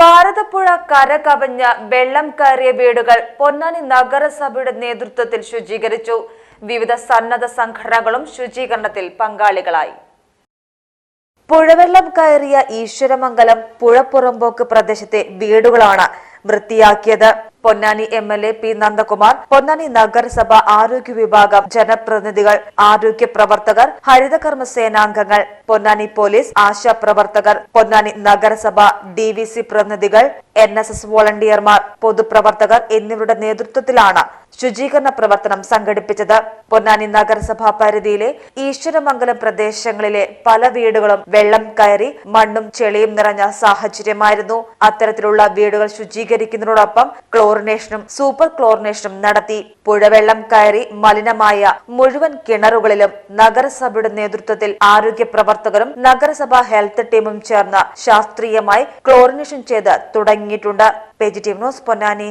ഭാരതപ്പുഴ കര വെള്ളം കയറിയ വീടുകൾ പൊന്നാനി നഗരസഭയുടെ നേതൃത്വത്തിൽ ശുചീകരിച്ചു. വിവിധ സന്നദ്ധ സംഘടനകളും ശുചീകരണത്തിൽ പങ്കാളികളായി. പുഴവെള്ളം കയറിയ ഈശ്വരമംഗലം പുഴപ്പുറമ്പോക്ക് പ്രദേശത്തെ വീടുകളാണ് വൃത്തിയാക്കിയത്. Ponnani M L A P Nandakumar Ponnani നഗരസഭ ആരോഗ്യ വിഭാഗം ജനപ്രതിനിധികൾ ആരോഗ്യ പ്രവർത്തകർ ഹരിതകർമ്മ സേനാംഗങ്ങൾ പൊന്നാനി പോലീസ് ആശാ പ്രവർത്തകർ പൊന്നാനി നഗരസഭ ഡി വി സി പ്രതിനിധികൾ എൻ എസ് എസ് വോളണ്ടിയർമാർ പൊതുപ്രവർത്തകർ എന്നിവരുടെ നേതൃത്വത്തിലാണ് ശുചീകരണ പ്രവർത്തനം സംഘടിപ്പിച്ചത് പൊന്നാനി നഗരസഭാ പരിധിയിലെ ഈശ്വരമംഗലം പ്രദേശങ്ങളിലെ പല വീടുകളും വെള്ളം കയറി മണ്ണും ചെളിയും നിറഞ്ഞ സാഹചര്യമായിരുന്നു. അത്തരത്തിലുള്ള വീടുകൾ ശുചീകരിക്കുന്നതിനോടൊപ്പം ക്ലോറിനേഷനും സൂപ്പർ ക്ലോറിനേഷനും നടത്തി. പുഴവെള്ളം കയറി മലിനമായ മുഴുവൻ കിണറുകളിലും നഗരസഭയുടെ നേതൃത്വത്തിൽ ആരോഗ്യ പ്രവർത്തകരും നഗരസഭാ ഹെൽത്ത് ടീമും ചേർന്ന് ശാസ്ത്രീയമായി ക്ലോറിനേഷൻ ചെയ്ത് തുടങ്ങിയിട്ടുണ്ട്. Page team news Ponnani.